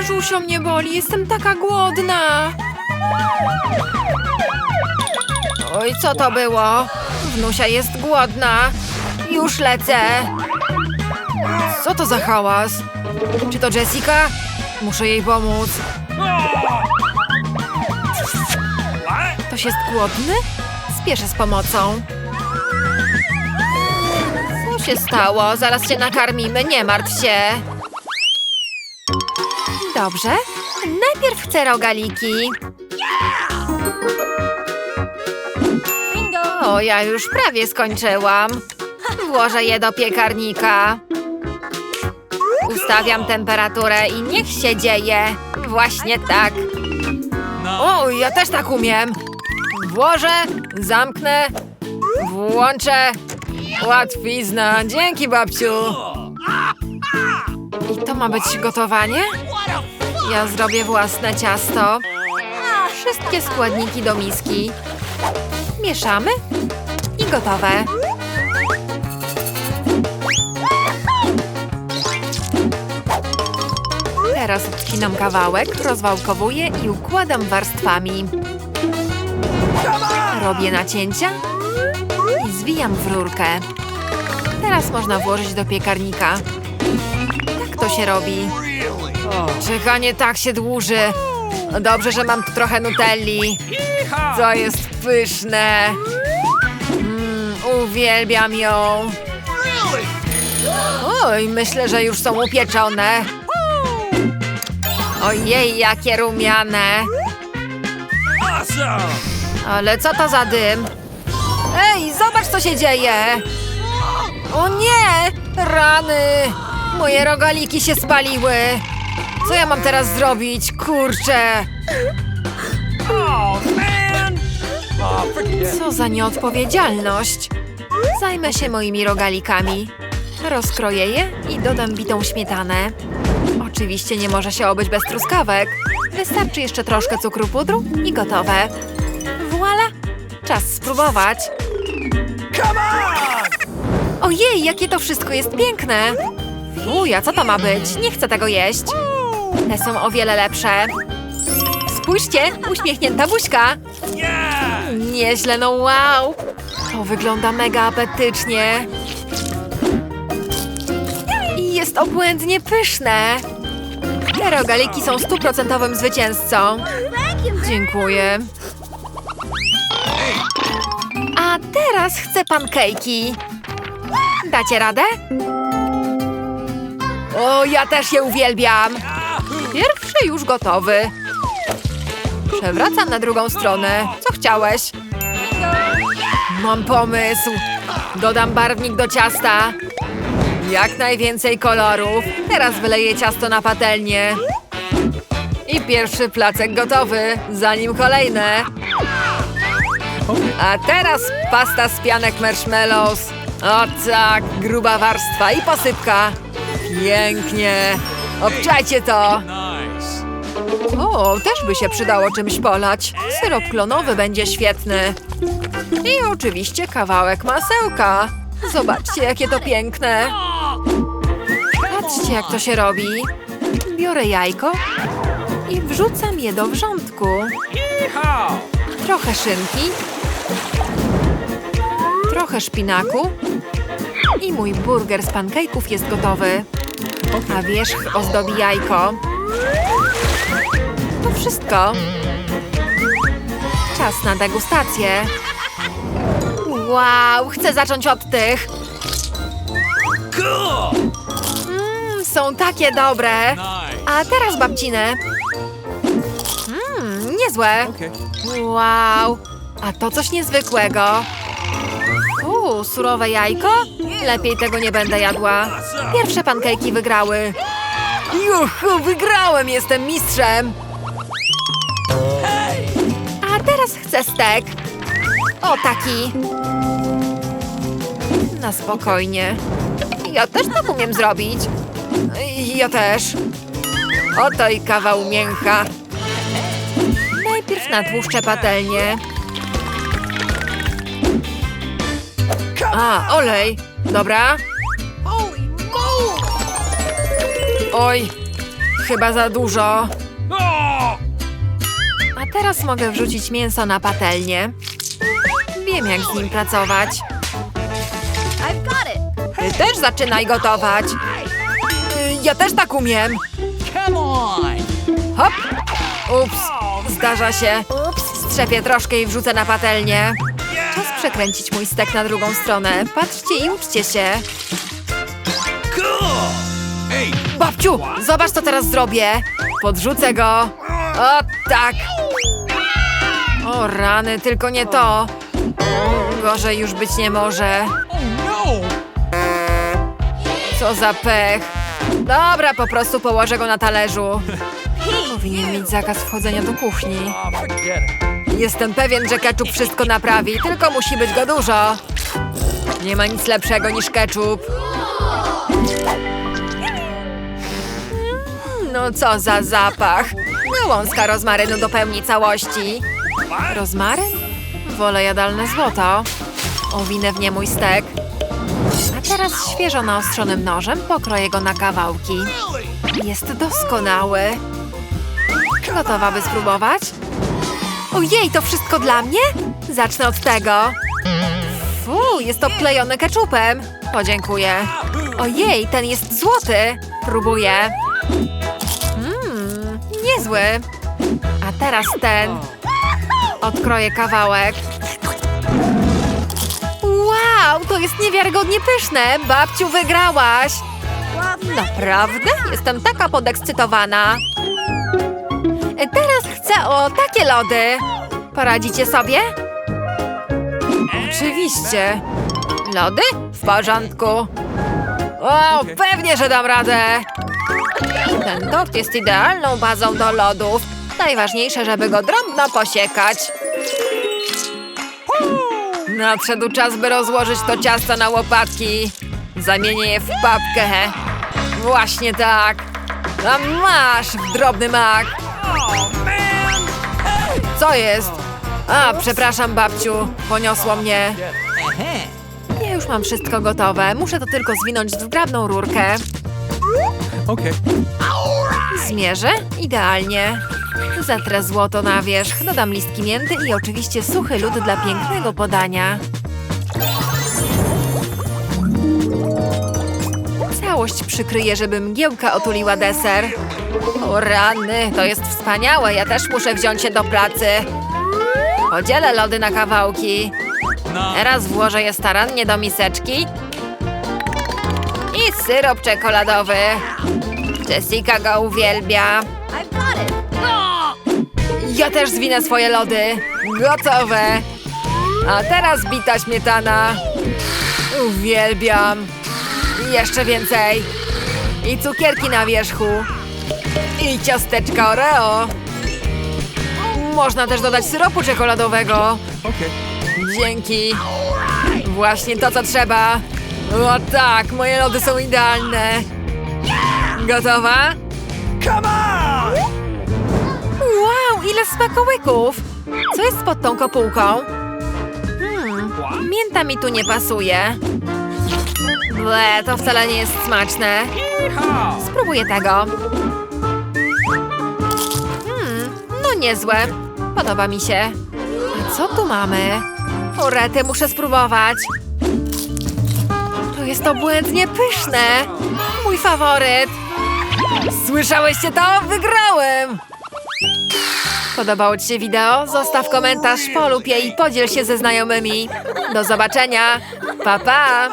Brzuszio mnie boli, jestem taka głodna. Oj, co to było? Wnusia jest głodna. Już lecę. Co to za hałas? Czy to Jessica? Muszę jej pomóc. Ktoś jest głodny? Spieszę z pomocą. Co się stało? Zaraz cię nakarmimy, nie martw się. Dobrze. Najpierw chcę rogaliki. O, ja już prawie skończyłam. Włożę je do piekarnika. Ustawiam temperaturę i niech się dzieje. Właśnie tak. O, ja też tak umiem. Włożę, zamknę, włączę. Łatwizna. Dzięki, babciu. I to ma być gotowanie? Ja zrobię własne ciasto. Wszystkie składniki do miski. Mieszamy i gotowe. Teraz odcinam kawałek, rozwałkowuję i układam warstwami. Robię nacięcia i zwijam w rurkę. Teraz można włożyć do piekarnika. Tak to się robi. Czekanie tak się dłuży. Dobrze, że mam tu trochę nutelli. To jest pyszne. Mm, uwielbiam ją. Oj, myślę, że już są upieczone. Ojej, jakie rumiane. Ale co to za dym? Ej, zobacz, co się dzieje. O nie! Rany! Moje rogaliki się spaliły. Co ja mam teraz zrobić? Kurczę! Co za nieodpowiedzialność! Zajmę się moimi rogalikami. Rozkroję je i dodam bitą śmietanę. Oczywiście nie może się obyć bez truskawek. Wystarczy jeszcze troszkę cukru pudru i gotowe. Voila! Czas spróbować. Ojej, jakie to wszystko jest piękne! Uja, co to ma być? Nie chcę tego jeść. Te są o wiele lepsze. Spójrzcie, uśmiechnięta buźka. Nieźle, no wow. To wygląda mega apetycznie. I jest obłędnie pyszne. Te rogaliki są stuprocentowym zwycięzcą. Dziękuję. A teraz chcę pankejki. Dacie radę? O, ja też je uwielbiam. Pierwszy już gotowy. Przewracam na drugą stronę. Co chciałeś? Mam pomysł. Dodam barwnik do ciasta. Jak najwięcej kolorów. Teraz wyleję ciasto na patelnię. I pierwszy placek gotowy, zanim kolejne. A teraz pasta z pianek marshmallows. O tak, gruba warstwa i posypka. Pięknie. Obczajcie to. O, też by się przydało czymś polać. Syrop klonowy będzie świetny. I oczywiście kawałek masełka. Zobaczcie, jakie to piękne. Patrzcie, jak to się robi. Biorę jajko i wrzucam je do wrzątku. Trochę szynki. Trochę szpinaku. I mój burger z pancake'ów jest gotowy. A wierzch ozdobi jajko. Wszystko. Czas na degustację. Wow, chcę zacząć od tych. Mmm, są takie dobre. A teraz babcine. Mmm, niezłe. Wow, a to coś niezwykłego. Uuu, surowe jajko? Lepiej tego nie będę jadła. Pierwsze pankejki wygrały. Juhu, wygrałem, jestem mistrzem. Chcę stek. O, taki. Na spokojnie. Ja też tak umiem zrobić. Ja też. Oto i kawał mięcha. Najpierw natłuszczę patelnię. A, olej. Dobra. Oj, chyba za dużo. A teraz mogę wrzucić mięso na patelnię. Wiem, jak z nim pracować. I've got it. Ty też zaczynaj gotować. Y, Ja też tak umiem. Come on! Hop! Ups, zdarza się. Strzepię troszkę i wrzucę na patelnię. Czas przekręcić mój stek na drugą stronę. Patrzcie i uczcie się. Babciu, zobacz co teraz zrobię. Podrzucę go. O, tak. O, rany, tylko nie to. Gorzej już być nie może. Co za pech. Dobra, po prostu położę go na talerzu. Powinien mieć zakaz wchodzenia do kuchni. Jestem pewien, że ketchup wszystko naprawi, tylko musi być go dużo. Nie ma nic lepszego niż ketchup. No co za zapach. Gałązka rozmarynu dopełni całości. Rozmaryn? Wolę jadalne złoto. Owinę w nie mój stek. A teraz świeżo naostrzonym nożem pokroję go na kawałki. Jest doskonały. Gotowa, by spróbować? Ojej, to wszystko dla mnie? Zacznę od tego. Fu, jest obklejone keczupem. Podziękuję. Ojej, ten jest złoty. Próbuję. Niezły. A teraz ten. Odkroję kawałek. Wow, to jest niewiarygodnie pyszne. Babciu, wygrałaś. Naprawdę? Jestem taka podekscytowana. Teraz chcę o takie lody. Poradzicie sobie? Oczywiście. Lody? W porządku. O, pewnie, że dam radę. Ten tort jest idealną bazą do lodów. Najważniejsze, żeby go drobno posiekać. Nadszedł czas, by rozłożyć to ciasto na łopatki. Zamienię je w papkę. Właśnie tak. A masz, drobny mak. Co jest? A, przepraszam, babciu. Poniosło mnie. Ja już mam wszystko gotowe. Muszę to tylko zwinąć w zgrabną rurkę. Okay. Zmierzę? Idealnie. Zatrę złoto na wierzch, dodam listki mięty i oczywiście suchy lód dla pięknego podania. Całość przykryję, żeby mgiełka otuliła deser. O rany, to jest wspaniałe. Ja też muszę wziąć się do pracy. Podzielę lody na kawałki. No. Teraz włożę je starannie do miseczki. I syrop czekoladowy. Jessica go uwielbia. Ja też zwinę swoje lody. Gotowe. A teraz bita śmietana. Uwielbiam. Jeszcze więcej. I cukierki na wierzchu. I ciasteczka Oreo. Można też dodać syropu czekoladowego. Dzięki. Właśnie to, co trzeba. O tak, moje lody są idealne. Gotowa? Come on! Wow, ile smakołyków! Co jest pod tą kopułką? Hmm, mięta mi tu nie pasuje. Ble, to wcale nie jest smaczne. Spróbuję tego. Hmm, no niezłe. Podoba mi się. A co tu mamy? O rety, muszę spróbować. To jest obłędnie pyszne. Mój faworyt. Słyszałyście to? Wygrałem! Podobało Ci się wideo? Zostaw komentarz, polub je i podziel się ze znajomymi. Do zobaczenia. Pa, pa!